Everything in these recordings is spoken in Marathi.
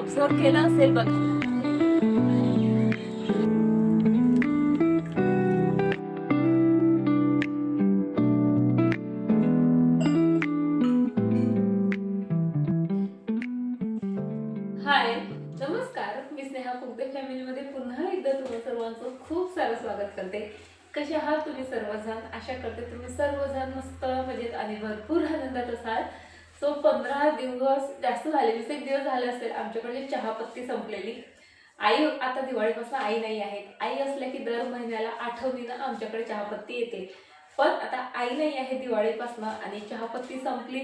ऑब्झर्व केलं असेल बघ हाय नमस्कार. मी स्नेहा कुगदे फॅमिलीमध्ये पुन्हा एकदा तुम्हा सर्वांचं खूप सारं स्वागत करते. कसे आहात तुम्ही सर्वजण? आशा करते तुम्ही सर्वजण मस्त म्हणजे आणि भरपूर आनंदात असाल. सो पंधरा दिवस जास्त झाले वीस एक दिवस झाले असेल आमच्याकडे चहापत्ती संपलेली. आई आता दिवाळीपासून आई नाही आहेत. आई असल्या की दर महिन्याला आठवणीनं आमच्याकडे चहापत्ती येते. पण आता आई नाही आहे दिवाळीपासून आणि चहापत्ती संपली.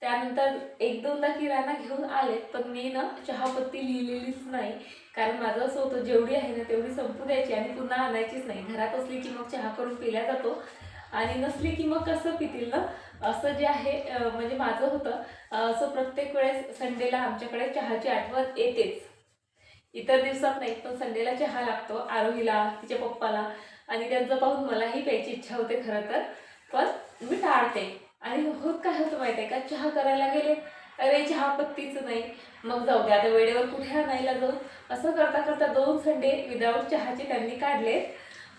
त्यानंतर एक दोनदा किराणा घेऊन आले पण मी ना चहापत्ती लिहिलेलीच नाही. कारण माझं असं होतं जेवढी आहे ना तेवढी संपू द्यायची आणि पुन्हा आणायचीच नाही. घरात असली की मग चहा करून पिला जातो. आणि नसली की मग कसं पितील ना? असं जे आहे म्हणजे माझं होतं असं प्रत्येक वेळेस संडेला आमच्याकडे चहाची आठवण येतेच. इतर दिवसात नाही पण संडेला चहा लागतो आरोहीला तिच्या पप्पाला आणि त्यांचं पाहून मलाही प्यायची इच्छा होते खरं तर. पण मी टाळते. आणि होत काय होतं माहिती आहे का? चहा करायला गेले अरे चहा पत्तीच नाही. मग जाऊ दे आता वेळेवर कुठे आणायला जाऊ? असं करता करता दोन संडे विदाऊट चहाचे त्यांनी काढले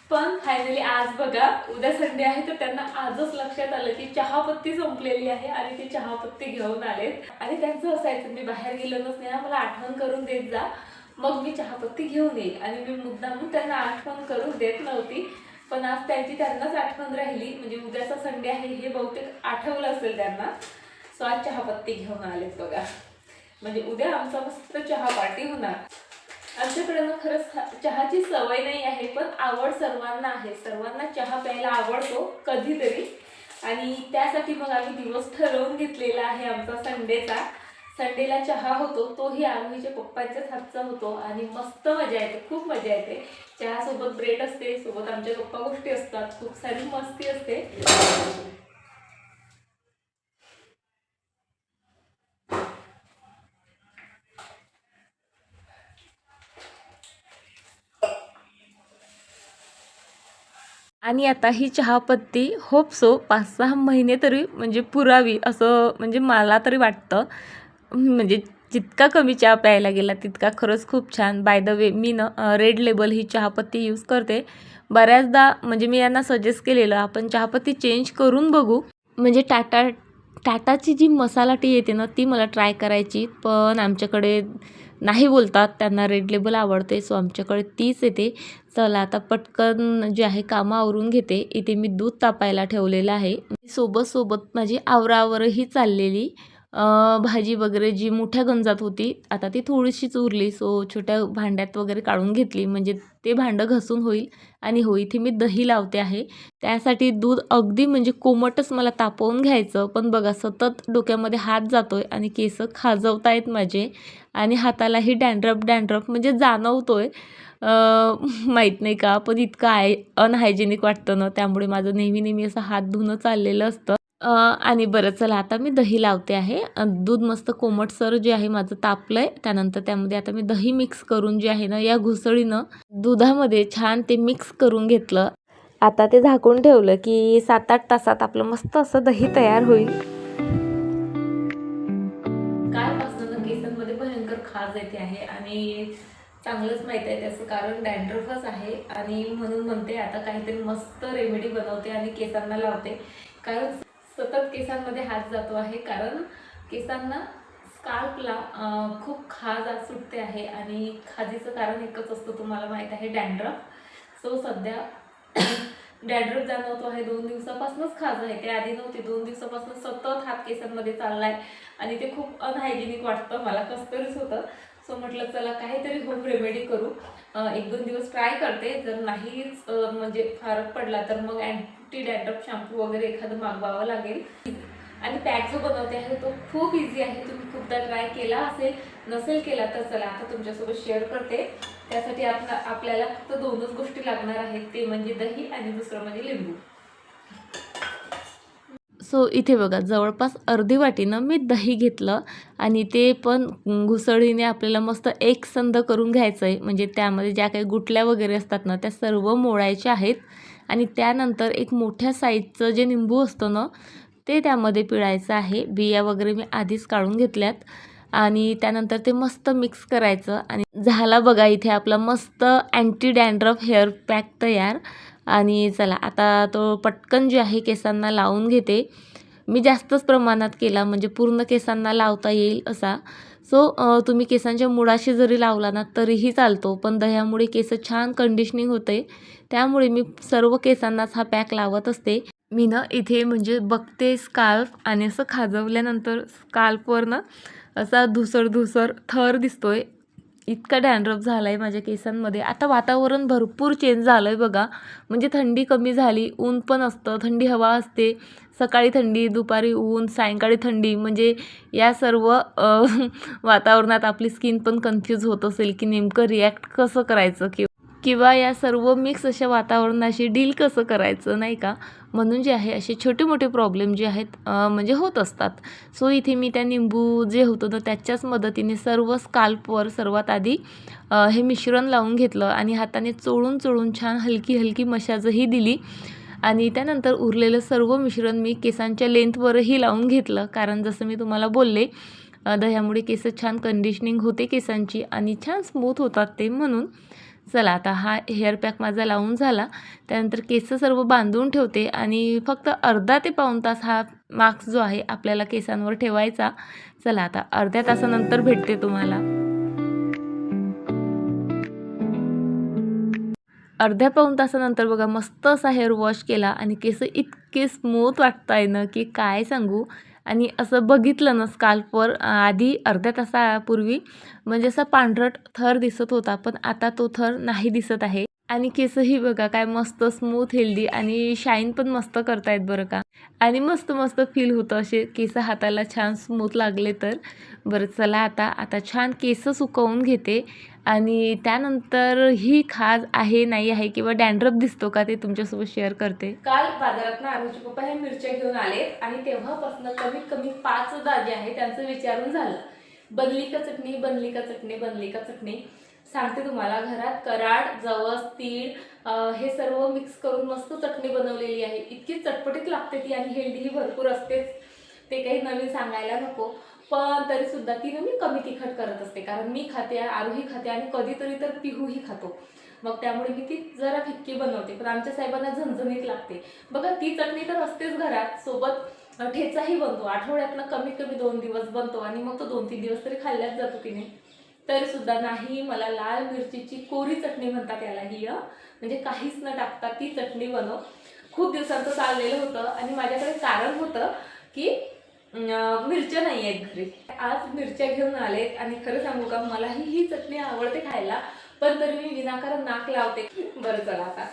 पण फायनली आज बघा उद्या संडे आहे तर त्यांना आजच लक्षात आलं की चहापत्ती संपलेली आहे आणि ते चहापत्ती घेऊन आलेत. आणि त्यांचं असायचं मी बाहेर गेलो नसते ना मला आठवण करून देत जा. मग मी चहापत्ती घेऊन येईल. आणि मी मुद्दामून त्यांना आठवण करून देत नव्हती. पण आज त्यांची त्यांनाच आठवण राहिली. म्हणजे उद्याचा संडे आहे हे बहुतेक आठवलं असेल त्यांना. सो आज चहापत्ती घेऊन आलेत बघा. म्हणजे उद्या आमचा मस्त चहा पार्टी होणार. आमच्याकडे ना खरंच चहाची सवय नाही आहे पण आवड सर्वांना आहे. सर्वांना चहा प्यायला आवडतो कधीतरी. आणि त्यासाठी मग आम्ही दिवस ठरवून घेतलेला आहे आमचा संडेचा. संडेला चहा होतो तोही आरोहीच्या पप्पांच्याच हातचा होतो. आणि मस्त मजा येते खूप मजा येते. चहासोबत ब्रेड असते सोबत आमच्या गप्पा गोष्टी असतात खूप सारी मस्ती असते. आणि आता ही चहापत्ती होप सो पाच सहा महिने तरी म्हणजे पुरावी असं म्हणजे मला तरी वाटतं. म्हणजे जितका कमी चहा प्यायला गेला तितका खरंच खूप छान. बाय द वे मी न रेड लेबल ही चहापत्ती यूज करते. बऱ्याचदा म्हणजे मी यांना सजेस्ट केलेलं आपण चहापत्ती चेंज करून बघू. म्हणजे टाटा टाटाची जी मसाला टी येते ना ती मला ट्राय करायची. पण आमच्याकडे नाही बोलतात त्यांना रेड लेबल आवडते सो आमच्याकडे तीच येते. चला आता पटकन जे आहे कामं आवरून घेते. इथे मी दूध तापायला ठेवलेलं आहे. सोबत सोबत माझी आवरावरही चाललेली. भाजी वगैरे जी मोठ्या गंजात होती आता ती थोडीशीच उरली. सो छोट्या भांड्यात वगैरे काढून घेतली. म्हणजे ते भांडं घसून होईल आणि हो इथे मी दही लावते आहे. त्यासाठी दूध अगदी म्हणजे कोमटच मला तापवून घ्यायचं. पण बघा सतत डोक्यामध्ये हात जातोय आणि केस खाजवतायत माझे आणि हातालाही डॅन्ड्रफ डॅन्ड्रफ म्हणजे जाणवतोय. माहीत नाही का पण इतकं आय अनहायजेनिक वाटतं ना. त्यामुळे माझं नेहमी नेहमी असं हात धुणं चाललेलं असतं. आणि बरं चला आता मी दही लावते आहे. दूध मस्त कोमटसर जे आहे माझं तापलं आहे त्यानंतर त्यामध्ये आता मी दही मिक्स करून जे आहे ना या घुसळीनं दुधामध्ये छान ते मिक्स करून घेतलं. आता ते झाकून ठेवलं की सात आठ तासात आपलं मस्त असं दही तयार होईल. कालपासून केसांमध्ये भयंकर खाज येते आहे आणि चांगलंच माहीत आहे त्याचं कारण डॅन्ड्रफच आहे आणि म्हणून म्हणते आता काहीतरी मस्त रेमेडी बनवते आणि केसांना लावते. कारण सतत केसांमध्ये हात जातो आहे. कारण केसांना स्काल्पला खूप खाज सुटते आहे आणि खाजीचं कारण एकच असतं तुम्हाला माहीत आहे डॅन्ड्रफ. सो सध्या डॅन्ड्रफ जाणवतो आहे दोन दिवसापासूनच खाज आहे. ते आधी नव्हते दोन दिवसापासून सतत हात केसांमध्ये चालला आहे आणि ते खूप अनहायजेनिक वाटतं. मला कसतरीच होतं. सो म्हटलं चला काहीतरी होम रेमेडी करू. एक दोन दिवस ट्राय करते. जर नाहीच म्हणजे फरक पडला तर मग अँटी डॅन्ड्रफ शॅम्पू वगैरे एखादं मागवावं लागेल. आणि पॅक जो बनवते आहे तो खूप इझी आहे. तुम्ही खूपदा ट्राय केला असेल नसेल केला तर चला आता तुमच्यासोबत शेअर करते. त्यासाठी आपला आपल्याला फक्त दोनच गोष्टी लागणार आहेत. ते म्हणजे दही आणि दुसरं म्हणजे लिंबू. सो इथे बघा जवळपास अर्धी वाटीनं मी दही घेतलं आणि ते पण घुसळीने आपल्याला मस्त एक संध करून घ्यायचं आहे म्हणजे त्यामध्ये ज्या काही गुटल्या वगैरे असतात ना त्या सर्व मोडायच्या आहेत. आणि त्यानंतर एक मोठ्या साईजचं जे निंबू असतं ना ते त्यामध्ये पिळायचं आहे. बिया वगैरे मी आधीच काढून घेतल्यात. आणि त्यानंतर ते मस्त मिक्स करायचं. आणि झाला बघा इथे आपला मस्त अँटी डँड्रफ हेअर पॅक तयार. आणि चला आता तो पटकन जे आहे केसांना लावून घेते. मी जास्तच प्रमाणात केला म्हणजे पूर्ण केसांना लावता येईल असा. सो तुम्ही केसांच्या मुळाशी जरी लावला ना तरीही चालतो पण दह्यामुळे केस छान कंडिशनिंग होते. त्यामुळे मी सर्व केसांनाच हा पॅक लावत असते. मी ना इथे म्हणजे बघते स्काल्फ आणि असं खाजवल्यानंतर स्काल्फवर ना असा धुसर धुसर थर दिसतोय. इतका डॅन्ड्रफ झाला आहे माझ्या केसांमध्ये. आता वातावरण भरपूर चेंज झालं आहे बघा. म्हणजे थंडी कमी झाली ऊन पण असतं थंडी हवा असते. सकाळी थंडी दुपारी ऊन सायंकाळी थंडी म्हणजे या सर्व वातावरणात आपली स्किन पण कन्फ्यूज होत असेल की नेमकं रिॲक्ट कसं करायचं किंवा किंवा या सर्व मिक्स अशा वातावरणाशी डील कसं करायचं नाही का? म्हणून जे आहे असे छोटे मोठे प्रॉब्लेम जे आहेत म्हणजे होत असतात. सो इथे मी त्या निंबू जे होतं ना त्याच्याच मदतीने सर्व स्काल्पवर सर्वात आधी हे मिश्रण लावून घेतलं आणि हाताने चोळून चोळून छान हलकी हलकी मशाजही दिली. आणि त्यानंतर उरलेलं सर्व मिश्रण मी केसांच्या लेंथवरही लावून घेतलं. कारण जसं मी तुम्हाला बोलले दह्यामुळे केस छान कंडिशनिंग होते केसांची आणि छान स्मूथ होतात ते म्हणून. चला आता हा हेअर पॅक माझा लावून झाला. त्यानंतर केस सर्व बांधून ठेवते आणि फक्त अर्धा ते पाऊण तास हा मास्क जो आहे आपल्याला केसांवर ठेवायचा. चला आता अर्ध्या तासानंतर भेटते तुम्हाला. अर्ध्या पाऊण तासानंतर बघा मस्त असा हेअर वॉश केला आणि केस इतके स्मूथ वाटताय ना की काय सांगू? आणि असं बघितलं ना स्काल्पवर आधी अर्ध्या तासापूर्वी म्हणजे असा पांढरट थर दिसत होता पण आता तो थर नाही दिसत आहे. आणि केसही बघा काय मस्त स्मूथ हेल्दी आणि शाईन पण मस्त करतायत बरं का. आणि मस्त मस्त फील होतं असे केस हाताला छान स्मूथ लागले तर. बरं चला आता आता छान केस सुकवून घेते. आणि त्यानंतर ही खाज आहे नाही आहे किंवा डॅन्ड्रफ दिसतो का ते तुमच्यासोबत शेअर करते. काल बाजारात ना आरुची पप्पा ह्या मिरच्या घेऊन आलेत आणि तेव्हापासून कमीत कमी पाच दाजे आहे त्यांचं विचारून झालं. बनली का चटणी बनली का चटणी बनली का चटणी. सांगते तुम्हाला घरात कराड जवस तीळ हे सर्व मिक्स करून मस्त चटणी बनवलेली आहे. इतकी चटपटीत लागते ती आणि हेल्दीही भरपूर असतेच. ते काही नवीन सांगायला नको. पण तरी सुद्धा ती मी कमी तिखट करत असते. कारण मी खाते आरूही खाते आणि कधीतरी तर पिहूही खातो. मग त्यामुळे मी ती जरा फिक्की बनवते. पण आमच्या साहेबांना झणझणीत लागते. बघा ती चटणी तर असतेच घरात. सोबत ठेचाही बनतो. आठवड्यातनं कमीत कमी दोन दिवस बनतो आणि मग तो दोन तीन दिवस तरी खाल्ल्याच जातो तिने. तरी सुद्धा नाही मला लाल मिरचीची कोरी चटणी म्हणतात याला ही अ. म्हणजे काहीच न टाकता ती चटणी बनव. खूप दिवसांचं चाललेलं होतं आणि माझ्याकडे कारण होतं की मिरच्या नाही आहेत घरी. आज मिरच्या घेऊन आलेत आणि खरं सांगू का मलाही ही चटणी आवडते खायला पण तरी मी विनाकारण नाक लावते. बरं चला आता.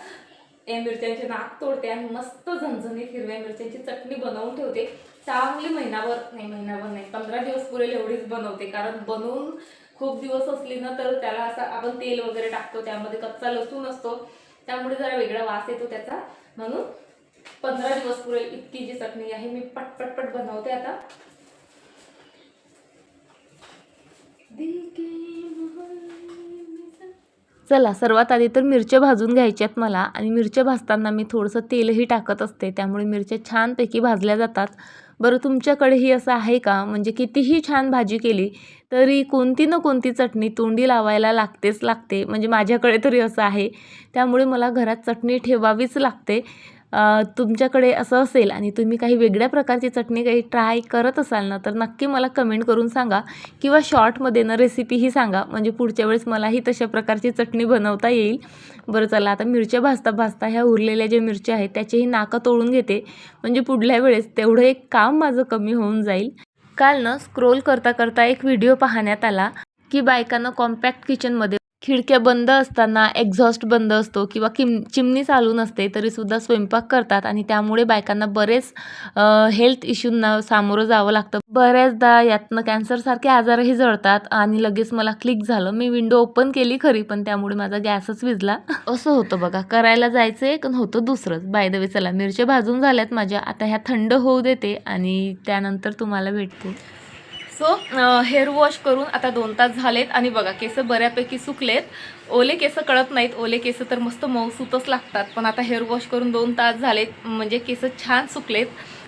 या मिरच्यांचे नाक तोडते आणि मस्त झणझणीत हिरव्या मिरच्यांची चटणी बनवून ठेवते. चांगली महिनाभर नाही महिनाभर नाही पंधरा दिवस पुरेल एवढीच बनवते. कारण बनवून खूप दिवस असली ना तर त्याला असं आपण तेल वगैरे टाकतो त्यामध्ये कच्चा लसूण असतो. त्यामुळे जरा वेगळा वास येतो त्याचा. म्हणून पंधरा दिवस पुरेल इतकी जी चटणी आहे मी पटपटपट बनवते आता. चला सर्वात आधी तर मिरच्या भाजून घ्यायच्यात मला. आणि मिरच्या भाजताना मी थोडंसं तेलही टाकत असते त्यामुळे मिरच्या छानपैकी भाजल्या जातात. बरं तुमच्याकडेही असं आहे का? म्हणजे कितीही छान भाजी केली तरी कोणती ना कोणती चटणी तोंडी लावायला लागतेच लागते. म्हणजे माझ्याकडे तरी असं आहे. त्यामुळे मला घरात चटणी ठेवावीच लागते. तुमच्याकडे असं असेल आणि तुम्ही काही वेगळ्या प्रकारची चटणी काही ट्राय करत असाल ना तर नक्की मला कमेंट करून सांगा किंवा शॉर्टमध्ये ना रेसिपीही सांगा. म्हणजे पुढच्या वेळेस मलाही तशा प्रकारची चटणी बनवता येईल. बरं चला आता मिरच्या भाजता भाजता ह्या उरलेल्या ज्या मिरच्या आहेत त्याचेही नाकं तोडून घेते. म्हणजे पुढल्या वेळेस तेवढं एक काम माझं कमी होऊन जाईल. काल ना स्क्रोल करता करता एक व्हिडिओ पाहण्यात आला की बायकांना कॉम्पॅक्ट किचनमध्ये खिडक्या बंद असताना एक्झॉस्ट बंद असतो किंवा किम चिमणी चालू नसते तरीसुद्धा स्वयंपाक करतात आणि त्यामुळे बायकांना बरेच हेल्थ इश्यूंना सामोरं जावं लागतं. बऱ्याचदा यातनं कॅन्सरसारखे आजारही जळतात आणि लगेच मला क्लिक झालं. मी विंडो ओपन केली खरी पण त्यामुळे माझा गॅसच विजला. असं होतं बघा. करायला जायचं एक होतं दुसरंच. बाय द वे चला मिरच्या भाजून झाल्यात माझ्या. आता ह्या थंड होऊ देते आणि त्यानंतर तुम्हाला भेटते. सो हेअर वॉश करून आता दोन तास झालेत आणि बघा केस बऱ्यापैकी सुकलेत. ओले केस कळत नाहीत. ओले केस तर मस्त मऊसूतच लागतात. पण आता हेअर वॉश करून दोन तास झालेत म्हणजे केस छान सुकलेत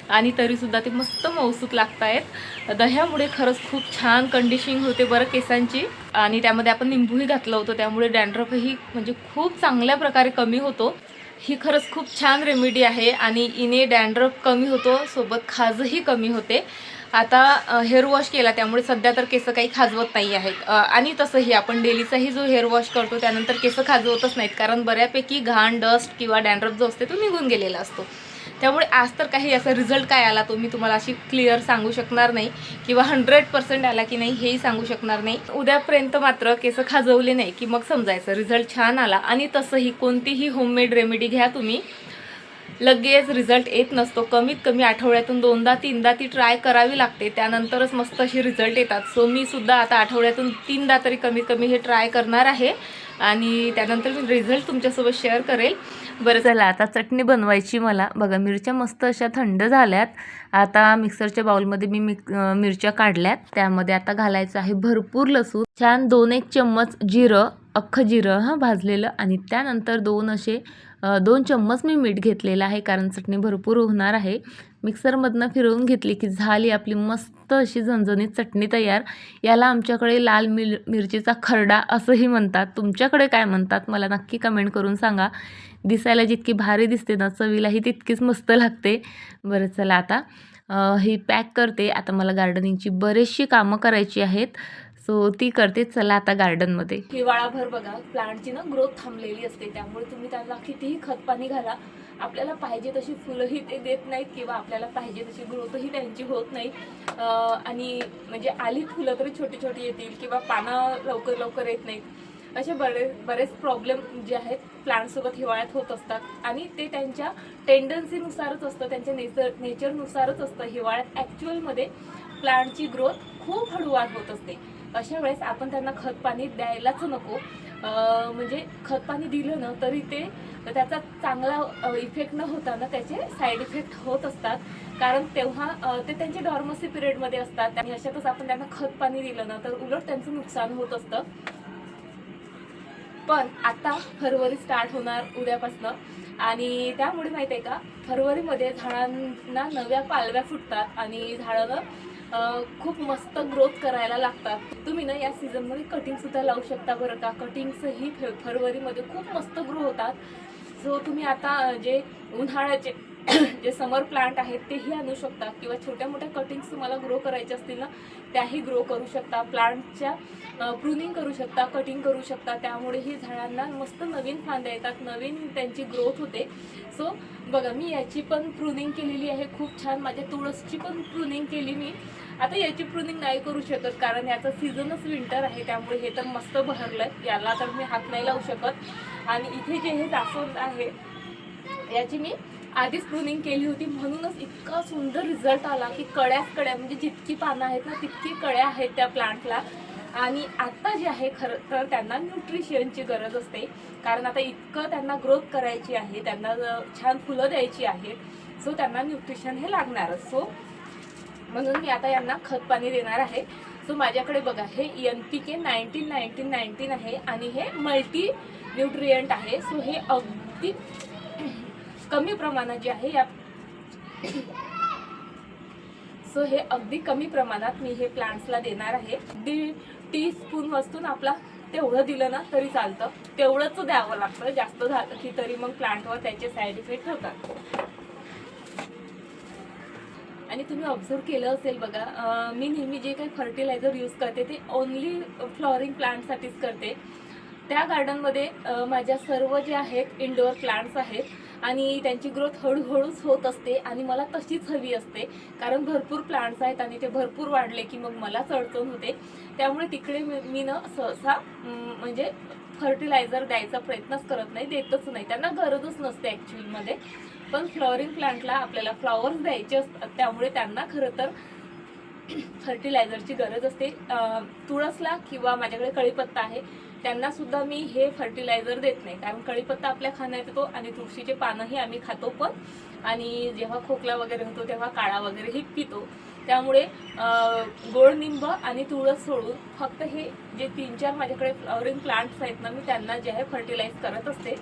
आणि तरीसुद्धा ते मस्त मऊसूत लागत आहेत दह्यामुळे खरंच खूप छान कंडिशनिंग होते बरं केसांची. आणि त्यामध्ये आपण निंबूही घातलं होतं. त्यामुळे डॅन्ड्रफही म्हणजे खूप चांगल्या प्रकारे कमी होतो. ही खरंच खूप छान रेमेडी आहे आणि इने डॅन्ड्रफ कमी होतो. सोबत खाजही कमी होते. आता हेअर वॉश केला त्यामुळे सध्या तर केस काही खाजवत नाही आहेत. आणि तसंही आपण डेलीचाही जो हेअर वॉश करतो त्यानंतर केस खाजवतच नाहीत. कारण बऱ्यापैकी घाण डस्ट किंवा डॅन्ड्रफ जो असते तो निघून गेलेला असतो. त्यामुळे आज तर काही याचा रिझल्ट काय आला तो मी तुम्हाला अशी क्लिअर सांगू शकणार नाही. किंवा हंड्रेड पर्सेंट आला की नाही हेही सांगू शकणार नाही. उद्यापर्यंत मात्र केस खाजवले नाही की मग समजायचं. रिझल्ट छान आला. आणि तसंही कोणतीही होममेड रेमेडी घ्या तुम्ही. लगेच रिझल्ट येत नसतो. कमीत कमी आठवड्यातून दोनदा तीनदा ती ट्राय करावी लागते. त्यानंतरच मस्त अशी रिझल्ट येतात. सो मी सुद्धा आता आठवड्यातून तीनदा तरी कमीत कमी हे ट्राय करणार आहे. आणि त्यानंतर मी रिझल्ट तुमच्यासोबत शेअर करेल. बरं चला आता चटणी बनवायची मला. बघा मिरच्या मस्त अशा थंड झाल्यात. आता मिक्सरच्या बाउलमध्ये मी मिक मिरच्या काढल्यात. त्यामध्ये आता घालायचं आहे भरपूर लसूण. छान दोन एक चम्मच जिरं. अख्खं जिरं हां भाजलेलं आणि त्यानंतर दोन असे दोन चम्मच मी मीठ घेतलेलं आहे कारण चटणी भरपूर होणार आहे. मिक्सरमधनं फिरवून घेतली की झाली आपली मस्त अशी झणझणीत चटणी तयार. याला आमच्याकडे लाल मिर मिरचीचा खरडा असंही म्हणतात. तुमच्याकडे काय म्हणतात मला नक्की कमेंट करून सांगा. दिसायला जितकी भारी दिसते ना चवीलाही तितकीच मस्त लागते. बरं चला आता ही पॅक करते. आता मला गार्डनिंगची बरेचशी कामं करायची आहेत. सो ती करते चला आता गार्डनमध्ये हिवाळाभर बघा प्लांटची ना ग्रोथ थांबलेली असते त्यामुळे तुम्ही त्यांना कितीही खत पाणी घाला आपल्याला पाहिजे तशी फुलंही ते देत नाहीत किंवा आपल्याला पाहिजे तशी ग्रोथही त्यांची होत नाही. आणि म्हणजे आली फुलं तरी छोटी छोटी येतील किंवा पानं लवकर लवकर येत नाहीत. असे बरे बरेच प्रॉब्लेम जे आहेत प्लांटसोबत हिवाळ्यात होत असतात. आणि ते त्यांच्या टेंडन्सीनुसारच असतं त्यांच्या नेचर नेचरनुसारच असतं. हिवाळ्यात ॲक्च्युअलमध्ये प्लांटची ग्रोथ खूप हळूवार होत असते. अशा वेळेस आपण त्यांना खत पाणी द्यायलाच नको. म्हणजे खत पाणी दिलं ना तरी ते त्याचा चांगला इफेक्ट न होताना त्याचे साईड इफेक्ट होत असतात. कारण तेव्हा ते त्यांचे डॉर्मसी पिरियडमध्ये असतात. आणि अशातच आपण त्यांना खत पाणी दिलं ना तर उलट त्यांचं नुकसान होत असतं. पण आता फरवरी स्टार्ट होणार उद्यापासनं. आणि त्यामुळे माहिती आहे का फरवरीमध्ये झाडांना नव्या पालव्या फुटतात. आणि झाडांना खूप मस्त ग्रोथ करायला लागतात. तुम्ही ना या सीझनमध्ये कटिंग सुद्धा लावू शकता बरं का? कटिंग्सही फे फरवरीमध्ये खूप मस्त ग्रो होतात. सो तुम्ही आता जे उन्हाळ्याचे जे समर प्लांट आहेत तेही आणू शकता. किंवा छोट्या मोठ्या कटिंग्स तुम्हाला ग्रो करायचे असतील ना त्याही ग्रो करू शकता. प्लांटच्या प्रुनिंग करू शकता कटिंग करू शकता. त्यामुळे ही झाडांना मस्त नवीन फांद्या येतात. नवीन त्यांची ग्रोथ होते. सो बघा मी याची पण प्रुनिंग केलेली आहे. खूप छान. माझ्या तुळसची पण प्रुनिंग केली मी. आता याची प्रुनिंग नाही करू शकत कारण याचा सीझनच विंटर आहे त्यामुळे हे तर मस्त बहरलंय याला तर मी हात नाही लावू शकत. आणि इथे जे हे जास्वंद आहे याची मी आधीच प्रुनिंग केली होती. म्हणूनच इतका सुंदर रिझल्ट आला की कळ्याच कळ्या म्हणजे जितकी पानं आहेत ना तितकी कळ्या आहेत त्या प्लांटला आणि आत्ता जे आहे खरं तर त्यांना न्यूट्रिशनची गरज असते. कारण आता इतकं त्यांना ग्रोथ करायची आहे त्यांना छान फुलं द्यायची आहेत सो त्यांना न्यूट्रिशन हे लागणारच. सो म्हणून मी आता यांना खत पाणी देणार आहे. सो माझ्याकडे बघा हे N P K nineteen nineteen nineteen आहे आणि हे मल्टी न्यूट्रियंट आहे. सो हे अगदी कमी प्रमाणात जे आहे या सो हे अगदी कमी प्रमाणात मी हे प्लांट्सला देणार आहे. दी टी स्पून वस्तून आपला तेवढं दिलं ना तरी चालतं. तेवढंच द्यावं लागतं. जास्त झालं की तरी मग प्लांटवर त्याचे साईड इफेक्ट होतात. आणि तुम्ही ऑब्झर्व केलं असेल बघा मी नेहमी जे काही फर्टिलायझर यूज करते ते ओन्ली फ्लॉरिंग प्लांटसाठीच करते. त्या गार्डनमध्ये माझ्या सर्व जे आहेत इंडोअर प्लांट्स आहेत आणि त्यांची ग्रोथ हळूहळूच होत असते आणि मला तशीच हवी असते. कारण भरपूर प्लांट्स आहेत आणि ते भरपूर वाढले की मग मलाच अडचण होते. त्यामुळे तिकडे मी न ना सहसा म्हणजे फर्टिलायझर द्यायचा प्रयत्नच करत नाही देतच नाही. त्यांना गरजच नसते ॲक्च्युअलमध्ये पण फ्लॉवरिंग प्लांटला आपल्याला फ्लॉवर्स द्यायचे असतात. त्यामुळे त्यांना खरं तर फर्टिलायझरची गरज असते. तुळसला किंवा माझ्याकडे कळीपत्ता आहे त्यांना सुद्धा मी हे फर्टिलायझर देत नाही. कारण कळीपत्ता आपल्या खाण्यात येतो आणि तुळशीचे पानंही आम्ही खातो पण. आणि जेव्हा खोकला वगैरे होतो तेव्हा काळा वगैरेही पितो. त्यामुळे गोडनिंब गोड निंब आणि तुळस सोडून फक्त हे जे तीन चार माझ्याकडे फ्लॉवरिंग प्लांट्स आहेत ना मी त्यांना जे आहे फर्टिलाइज करत असते.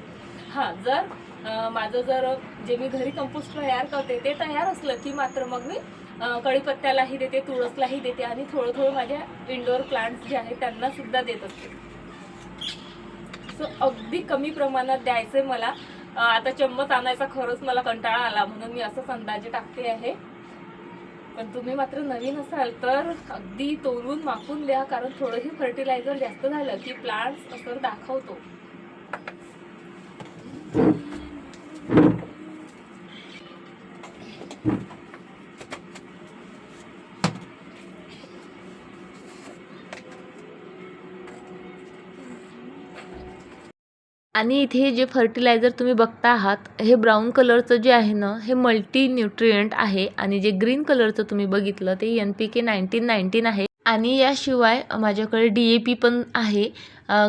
हां जर माझं जर जे मी घरी कंपोस्ट तयार करते ते तयार असलं की मात्र मग मी कढीपत्त्यालाही देते तुळसलाही देते आणि थोडं थोडं माझ्या इनडोअर प्लांट्स जे आहेत त्यांना सुद्धा देत असते. सो अगदी कमी प्रमाणात द्यायचे मला. आता चम्मच आणायचा खरंच मला कंटाळा आला म्हणून मी असंच अंदाजे टाकते आहे. पण तुम्ही मात्र नवीन असाल तर अगदी तोलून मापून द्या कारण थोडंही फर्टिलायझर जास्त झालं की प्लांट्स असं दाखवतो. आणि इथे जे फर्टिलायझर तुम्ही बघता आहात हे ब्राऊन कलरचं जे आहे ना हे मल्टी न्यूट्रियंट आहे आणि जे ग्रीन कलरचं तुम्ही बघितलं ते N P K nineteen nineteen आहे. आणि याशिवाय माझ्याकडे डी ए पी पण आहे.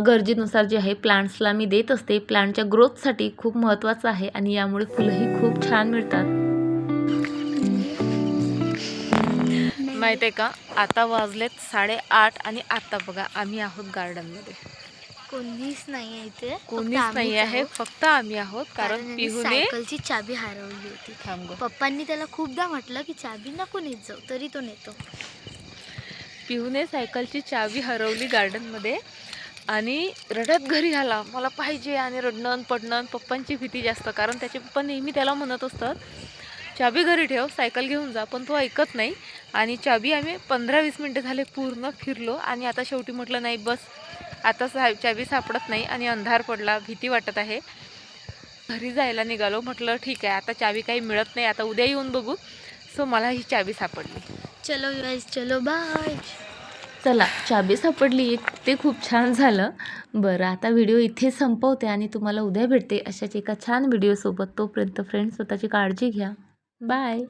गरजेनुसार जे आहे प्लांट्सला मी देत असते. प्लांटच्या ग्रोथसाठी खूप महत्त्वाचं आहे आणि यामुळे फुलंही खूप छान मिळतात. माहिती आहे का? आता वाजलेत साडेआठ आणि आता बघा आम्ही आहोत गार्डनमध्ये कोणीच नाही आहे इथे कोणीच नाही आहे. फक्त आम्ही आहोत कारण पिहूने सायकलची चाबी हरवली होती. पप्पांनी त्याला खूपदा म्हटलं की चाबी नको नेत जाऊ तरी तो नेतो. पिहूने सायकलची चावी हरवली गार्डनमध्ये आणि रडत घरी आला. मला पाहिजे आणि रडणं पडणं पप्पांची भीती जास्त कारण त्याचे पप्पा नेहमी त्याला म्हणत असतात चाबी घरी ठेव सायकल घेऊन जा पण तो ऐकत नाही. आणि चाबी आम्ही पंधरा वीस मिनटं झाले पूर्ण फिरलो आणि आता शेवटी म्हटलं नाही बस आता सा चाबी सापडत नाही आणि अंधार पडला भीती वाटत आहे. घरी जायला निघालो म्हटलं ठीक आहे आता चाबी काही मिळत नाही आता उद्या येऊन बघू. सो मला ही चाबी सापडली. चलो गाईज चलो बाय चला चाबी सापडली एक ते खूप छान झालं. बरं आता व्हिडिओ इथे संपवते आणि तुम्हाला उद्या भेटते अशाच एका छान व्हिडिओसोबत तोपर्यंत फ्रेंड्स स्वतःची काळजी घ्या. बाय